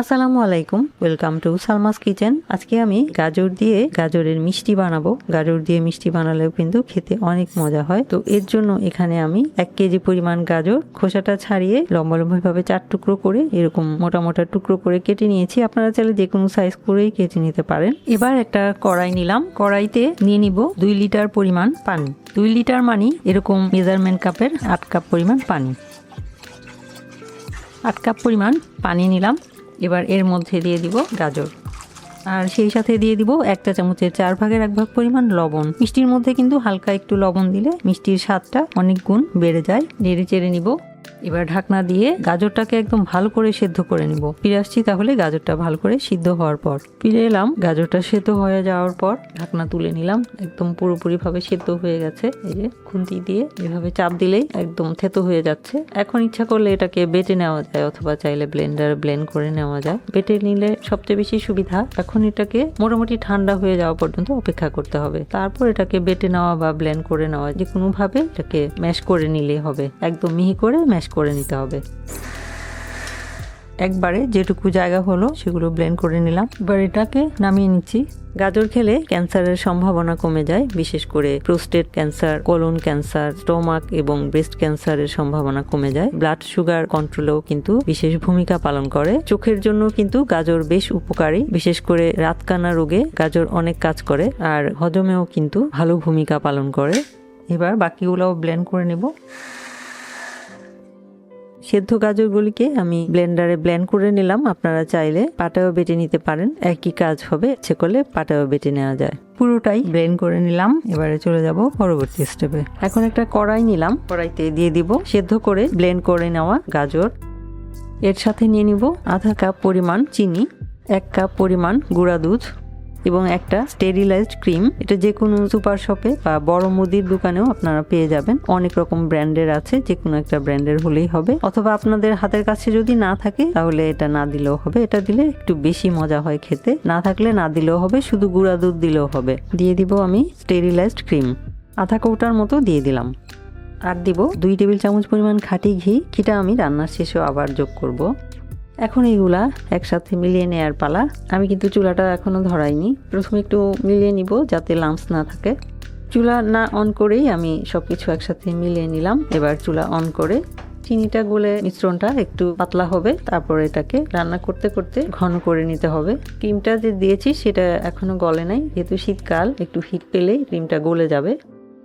আসসালামু আলাইকুম welcome to Salma's kitchen. আজকে আমি গাজর দিয়ে গাজরের মিষ্টি বানাবো। গাজর দিয়ে মিষ্টি বানালেও কিন্তু খেতে অনেক মজা হয়। তো এর জন্য এখানে আমি এক কেজি পরিমাণ গাজর খোসাটা ছাড়িয়ে লম্বা লম্বাভাবে চার টুকরো করে এরকম মোটা মোটা টুকরো করে কেটে নিয়েছি। আপনারা চাইলে যে কোনো সাইজ করেই কেটে নিতে পারেন। এবার একটা কড়াই নিলাম। কড়াইতে নিয়ে নিব দুই লিটার পরিমাণ পানি। দুই লিটার মানি এরকম মেজারমেন্ট কাপের আট কাপ পরিমাণ পানি। আট কাপ পরিমাণ পানি নিলাম। এবার এর মধ্যে দিয়ে দিব গাজর। আর সেই সাথে দিয়ে দিব একটা চামচের চার ভাগের এক ভাগ পরিমাণ লবণ। মিষ্টির মধ্যে কিন্তু হালকা একটু লবণ দিলে মিষ্টির স্বাদটা অনেক গুণ বেড়ে যায়। নেড়ে চেড়ে নিব। এবার ঢাকনা দিয়ে গাজরটাকে একদম ভালো করে সেদ্ধ করে নিব। ফিরে আসছি তাহলে গাজরটা ভালো করে সিদ্ধ হওয়ার পর। ফিরে এলাম, গাজরটা সেদ্ধ হয়ে যাওয়ার পর ঢাকনা তুলে নিলাম। একদম পুরোপুরি ভাবে সেদ্ধ হয়ে গেছে। এই যে খুন্তি দিয়ে এভাবে চাপ দিলেই একদম থেতো হয়ে যাচ্ছে। এখন ইচ্ছা করলে এটাকে বেটে নেওয়া যায় অথবা চাইলে ব্লেন্ডার ব্লেন্ড করে নেওয়া যায়। বেটে নিলে সবচেয়ে বেশি সুবিধা, এখন এটাকে মোটামুটি ঠান্ডা হয়ে যাওয়া পর্যন্ত অপেক্ষা করতে হবে। তারপর এটাকে বেটে নেওয়া বা ব্লেন্ড করে নেওয়া যে কোনো ভাবে এটাকে ম্যাশ করে নিলেই হবে। একদম মিহি করে ম্যাশ করে নিতে হবে। একবারে যেটুকু জায়গা হলো সেগুলো ব্লেন্ড করে নিলাম। এবার এটাকে নামিয়ে নিচ্ছি। গাজর খেলে ক্যান্সারের সম্ভাবনা কমে যায়, বিশেষ করে prostate cancer colon cancer stomach এবং ব্রেস্ট ক্যান্সারের সম্ভাবনা কমে যায়। ব্লাড সুগার কন্ট্রোলেও কিন্তু বিশেষ ভূমিকা পালন করে। চোখের জন্য কিন্তু গাজর বেশ উপকারী, বিশেষ করে রাতকানা রোগে গাজর অনেক কাজ করে আর হজমেও কিন্তু ভালো ভূমিকা পালন করে। এবার বাকিগুলোও ব্লেন্ড করে নেব। সেদ্ধ গাজরগুলিকে আমি ব্লেন্ডারে ব্লেন্ড করে নিলাম। আপনারা চাইলে পাটাও বেটে নিতে পারেন। একই কাজ হবে, ইচ্ছে করলে পাটাও বেটে নেওয়া যায়। পুরোটাই ব্লেন্ড করে নিলাম। এবারে চলে যাব পরবর্তী স্টেপে এখন একটা কড়াই নিলাম। কড়াইতে দিয়ে দিব সেদ্ধ করে ব্লেন্ড করে নেওয়া গাজর। এর সাথে নিয়ে নিব আধা কাপ পরিমাণ চিনি, এক কাপ পরিমাণ গুঁড়া দুধ। এবং একটা স্টেরিলাইজড ক্রিম এটা যে কোনো সুপার শপে বা বড় মুদির দোকানেও আপনারা পেয়ে যাবেন। অনেক রকম ব্র্যান্ডের আছে যে কোনো একটা ব্র্যান্ডের হলেই হবে। অথবা আপনাদের হাতের কাছে যদি না থাকে, তাহলে এটা না দিলেও হবে। এটা দিলে একটু বেশি মজা হয় খেতে। না থাকলে না দিলেও হবে, শুধু গুঁড়া দুধ দিলেও হবে। দিয়ে দিব আমি স্টেরিলাইজড ক্রিম আধা কৌটার মতো দিয়ে দিলাম। আর দিব দুই টেবিল চামচ পরিমাণ খাঁটি ঘি। ঘিটা আমি রান্নার শেষেও আবার যোগ করব। এখন এইগুলা একসাথে মিলিয়ে নেয়ার পালা। আমি কিন্তু চুলাটা এখনও ধরাইনি। প্রথমে একটু মিলিয়ে নিব যাতে লাম্পস না থাকে। চুলা না অন করেই আমি সব কিছু একসাথে মিলিয়ে নিলাম। এবার চুলা অন করে চিনিটা গলে মিশ্রণটা একটু পাতলা হবে। তারপর এটাকে রান্না করতে করতে ঘন করে নিতে হবে। ক্রিমটা যে দিয়েছি সেটা এখনও গলে নাই। যেহেতু শীতকাল, একটু হিট পেলেই ক্রিমটা গলে যাবে।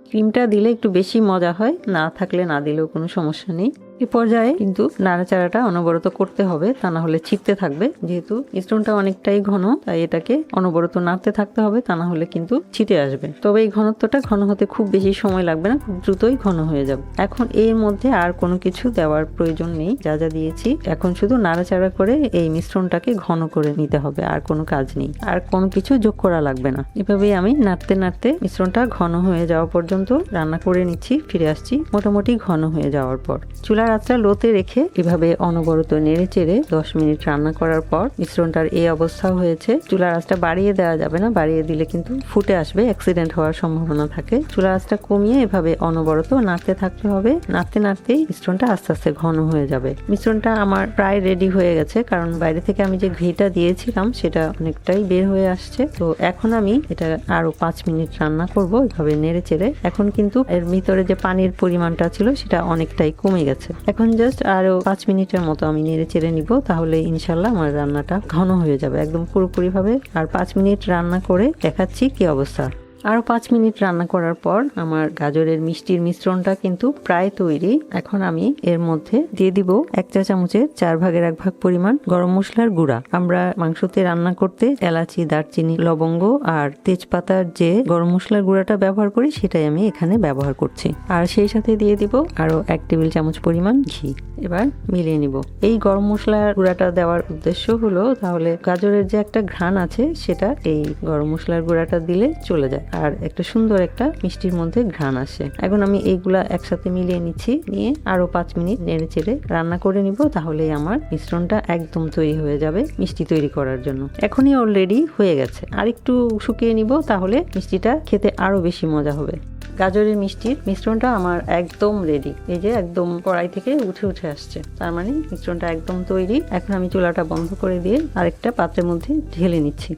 ক্রিমটা দিলে একটু বেশি মজা হয়। না থাকলে না দিলেও কোনো সমস্যা নেই। এ পর্যায়ে কিন্তু নাড়াচাড়াটা অনবরত করতে হবে, তা না হলে ছিটতে থাকবে। যেহেতু মিশ্রণটা অনেকটাই ঘন, তাই এটাকে অনবরত নাড়তে থাকতে হবে, তা না হলে কিন্তু ছিটে আসবে। তবে এই ঘনত্বটা ঘন হতে খুব বেশি সময় লাগবে না, খুব দ্রুতই ঘন হয়ে যাবে। এখন এর মধ্যে আর কোনো কিছু দেওয়ার প্রয়োজন নেই, যা যা দিয়েছি। এখন শুধু নাড়াচাড়া করে এই মিশ্রণটাকে ঘন করে নিতে হবে, আর কোনো কাজ নেই। আর কোনো কিছু যোগ করা লাগবে না। এভাবেই আমি নাড়তে নাড়তে মিশ্রণটা ঘন হয়ে যাওয়া পর্যন্ত রান্না করে নিচ্ছি, ফিরে আসছি মোটামুটি ঘন হয়ে যাওয়ার পর। চুলার আঁচটা লোতে রেখে এভাবে অনবরত নেড়ে চেড়ে দশ মিনিট রান্না করার পর মিশ্রণটার এই অবস্থা হয়েছে। চুলার আঁচটা বাড়িয়ে দেওয়া যাবে না, বাড়িয়ে দিলে কিন্তু ফুটে আসবে অ্যাক্সিডেন্ট হওয়ার সম্ভাবনা থাকে। চুলার আঁচটা কমিয়ে এভাবে অনবরত নাড়তে থাকতে হবে। নাড়তে নাড়তেই মিশ্রণটা আস্তে আস্তে ঘন হয়ে যাবে। মিশ্রণটা আমার প্রায় রেডি হয়ে গেছে, কারণ বাইরে থেকে আমি যে ঘিটা দিয়েছিলাম সেটা অনেকটাই বের হয়ে আসছে। তো এখন আমি এটা আরও পাঁচ মিনিট রান্না করব, এভাবে নেড়ে চেড়ে। এখন কিন্তু এর ভিতরে যে পানির পরিমাণটা ছিল সেটা অনেকটাই কমে গেছে। এখন জাস্ট আরও পাঁচ মিনিটের মতো আমি নেড়ে চেড়ে নিব, তাহলে ইনশাল্লাহ আমার রান্নাটা ঘন হয়ে যাবে, একদম পুরোপুরিভাবে। আর পাঁচ মিনিট রান্না করে দেখাচ্ছি কি অবস্থা। আরও পাঁচ মিনিট রান্না করার পর আমার গাজরের মিষ্টির মিশ্রণটা কিন্তু প্রায় তৈরি। এখন আমি এর মধ্যে দিয়ে দিব এক চা চামচের চার ভাগের এক ভাগ পরিমাণ গরম মশলার গুঁড়া। আমরা মাংসতে রান্না করতে এলাচি, দারচিনি, লবঙ্গ আর তেজপাতার যে গরম মশলার গুঁড়াটা ব্যবহার করি, সেটাই আমি এখানে ব্যবহার করছি। আর সেই সাথে দিয়ে দিব আরও এক টেবিল চামচ পরিমাণ ঘি। এবার মিলিয়ে নিব। এই গরম মশলার গুঁড়াটা দেওয়ার উদ্দেশ্য হলো, তাহলে গাজরের যে একটা ঘ্রাণ আছে, সেটা এই গরম মশলার গুঁড়াটা দিলে চলে যায়। আর একটা সুন্দর একটা মিষ্টির মধ্যে ঘ্রাণ আসে। এখন আমি এইগুলা একসাথে মিলিয়ে নিচ্ছি, নিয়ে আরও পাঁচ মিনিট নেড়ে চেড়ে রান্না করে নিব, তাহলেই আমার মিশ্রণটা একদম তৈরি হয়ে যাবে মিষ্টি তৈরি করার জন্য। এখনই অলরেডি হয়ে গেছে। আর একটু শুকিয়ে নিব, তাহলে মিষ্টিটা খেতে আরও বেশি মজা হবে। গাজরের মিষ্টির মিশ্রণটা আমার একদম রেডি এই যে একদম কড়াই থেকে উঠে উঠে আসছে। তার মানে মিশ্রণটা একদম তৈরি। এখন আমি চুলাটা বন্ধ করে দিয়ে আরেকটা পাত্রের মধ্যে ঢেলে নিচ্ছি।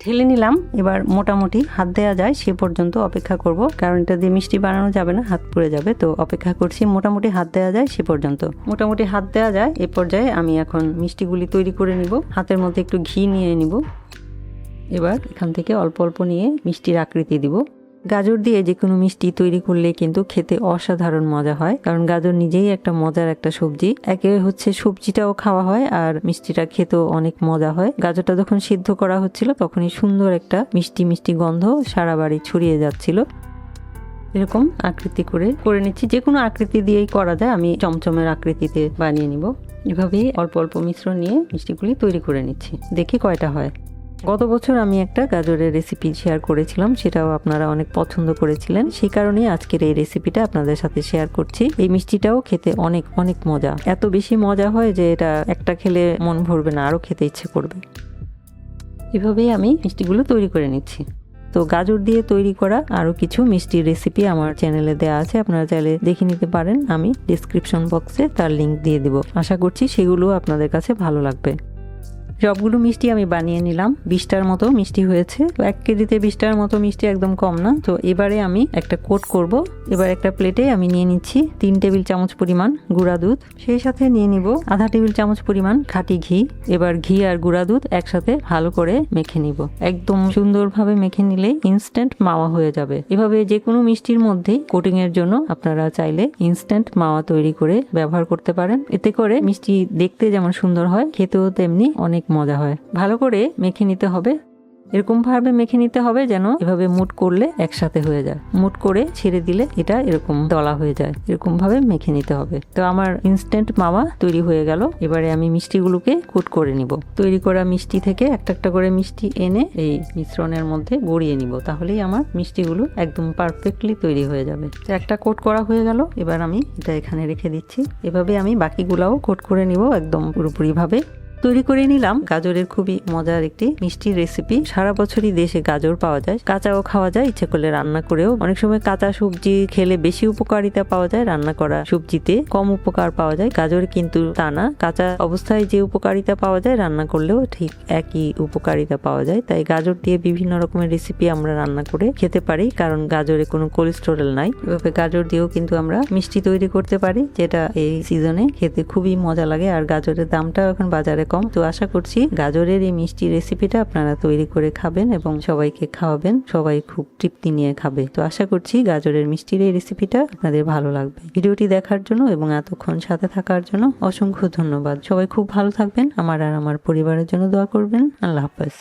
ঢেলে নিলাম। এবার মোটামুটি হাত দেওয়া যায়, সে পর্যন্ত অপেক্ষা করব। কারণ এটা দিয়ে মিষ্টি বানানো যাবে না, হাত পুড়ে যাবে। তো অপেক্ষা করছি, মোটামুটি হাত দেওয়া যায় সে পর্যন্ত। মোটামুটি হাত দেওয়া যায়, এ পর্যায়ে আমি এখন মিষ্টিগুলি তৈরি করে নিব। হাতের মধ্যে একটু ঘি নিয়ে নিব। এবার এখান থেকে অল্প অল্প নিয়ে মিষ্টির আকৃতি দিব। গাজর দিয়ে যে কোনো মিষ্টি তৈরি করলে কিন্তু খেতে অসাধারণ মজা হয়, কারণ গাজর নিজেই একটা মজার একটা সবজি। একে হচ্ছে সবজিটাও খাওয়া হয় আর মিষ্টিটা খেতেও অনেক মজা হয়। গাজরটা যখন সিদ্ধ করা হচ্ছিল তখনই সুন্দর একটা মিষ্টি মিষ্টি গন্ধ সারা বাড়ি ছড়িয়ে যাচ্ছিল। এরকম আকৃতি করে করে নিচ্ছি। যে কোনো আকৃতি দিয়েই করা যায়। আমি চমচমের আকৃতিতে বানিয়ে নিব। এভাবেই অল্প অল্প মিশ্রণ নিয়ে মিষ্টিগুলি তৈরি করে নিচ্ছি। দেখি কয়টা হয়। গত বছর আমি একটা গাজরের রেসিপি শেয়ার করেছিলাম, সেটাও আপনারা অনেক পছন্দ করেছিলেন। সেই কারণেই আজকের এই রেসিপিটা আপনাদের সাথে শেয়ার করছি। এই মিষ্টিটাও খেতে অনেক অনেক মজা। এত বেশি মজা হয় যে এটা একটা খেলে মন ভরবে না, আরও খেতে ইচ্ছে করবে। এভাবেই আমি মিষ্টিগুলো তৈরি করে নিচ্ছি। তো গাজর দিয়ে তৈরি করা আরও কিছু মিষ্টির রেসিপি আমার চ্যানেলে দেওয়া আছে, আপনারা চাইলে দেখে নিতে পারেন। আমি ডিসক্রিপশন বক্সে তার লিংক দিয়ে দিব। আশা করছি সেগুলো আপনাদের কাছে ভালো লাগবে। সবগুলো মিষ্টি আমি বানিয়ে নিলাম। বিশটার মতো মিষ্টি হয়েছে। তো এক কেজিতে বিশটার মতো মিষ্টি একদম কম না। তো এবারে আমি একটা কোট করব। এবার একটা প্লেটে আমি নিয়ে নিচ্ছি তিন টেবিল চামচ পরিমাণ গুঁড়া দুধ। সেই সাথে নিয়ে নিব আধা টেবিল চামচ পরিমাণ খাঁটি ঘি। এবার ঘি আর গুঁড়া দুধ একসাথে ভালো করে মেখে নিব। একদম সুন্দরভাবে মেখে নিলে ইনস্ট্যান্ট মাওয়া হয়ে যাবে। এভাবে যে কোনো মিষ্টির মধ্যেই কোটিং এর জন্য আপনারা চাইলে ইনস্ট্যান্ট মাওয়া তৈরি করে ব্যবহার করতে পারেন। এতে করে মিষ্টি দেখতে যেমন সুন্দর হয়, খেতেও তেমনি অনেক মজা হয়। ভালো করে মেখে নিতে হবে। এরকম ভাবে মেখে নিতে হবে যেন এভাবে মুট করলে একসাথে হয়ে যায়। মুট করে ছেড়ে দিলে এটা এরকম দলা হয়ে যায়। এরকম ভাবে মেখে নিতে হবে। তো আমার ইনস্ট্যান্ট মাওয়া তৈরি হয়ে গেল। এবারে আমি মিষ্টিগুলোকে কুট করে নিব। তৈরি করা মিষ্টি থেকে একটা একটা করে মিষ্টি এনে এই মিশ্রণের মধ্যে গড়িয়ে নিব। তাহলেই আমার মিষ্টিগুলো একদম পারফেক্টলি তৈরি হয়ে যাবে। তো একটা কোট করা হয়ে গেল। এবার আমি এটা এখানে রেখে দিচ্ছি। এভাবে আমি বাকিগুলাও কোট করে নিব একদম পুরোপুরি ভাবে তৈরি করে নিলাম। গাজরের খুবই মজার একটি মিষ্টি রেসিপি সারা বছরই দেশে গাজর পাওয়া যায়। কাঁচাও খাওয়া যায়। ইচ্ছে করলে রান্না করেও অনেক সময় কাঁচা সবজি খেলে বেশি উপকারিতা পাওয়া যায়। রান্না করা সবজিতে কম উপকার পাওয়া যায়। গাজর কিন্তু তা না। কাঁচা অবস্থায় যে উপকারিতা পাওয়া যায়, রান্না করলেও ঠিক একই উপকারিতা পাওয়া যায়। তাই গাজর দিয়ে বিভিন্ন রকমের রেসিপি আমরা রান্না করে খেতে পারি। কারণ গাজরে কোনো কোলেস্টেরল নাই। এভাবে গাজর দিয়েও কিন্তু আমরা মিষ্টি তৈরি করতে পারি, যেটা এই সিজনে খেতে খুবই মজা লাগে। আর গাজরের দামটাও এখন বাজারে কম তো আশা করছি গাজরের এই মিষ্টি রেসিপিটা আপনারা তৈরি করে খাবেন এবং সবাইকে খাওয়াবেন। সবাই খুব তৃপ্তি নিয়ে খাবে। তো আশা করছি গাজরের মিষ্টির এই রেসিপিটা আপনাদের ভালো লাগবে। ভিডিওটি দেখার জন্য এবং এতক্ষণ সাথে থাকার জন্য অসংখ্য ধন্যবাদ। সবাই খুব ভালো থাকবেন। আমার আর আমার পরিবারের জন্য দোয়া করবেন। আল্লাহ হাফেজ।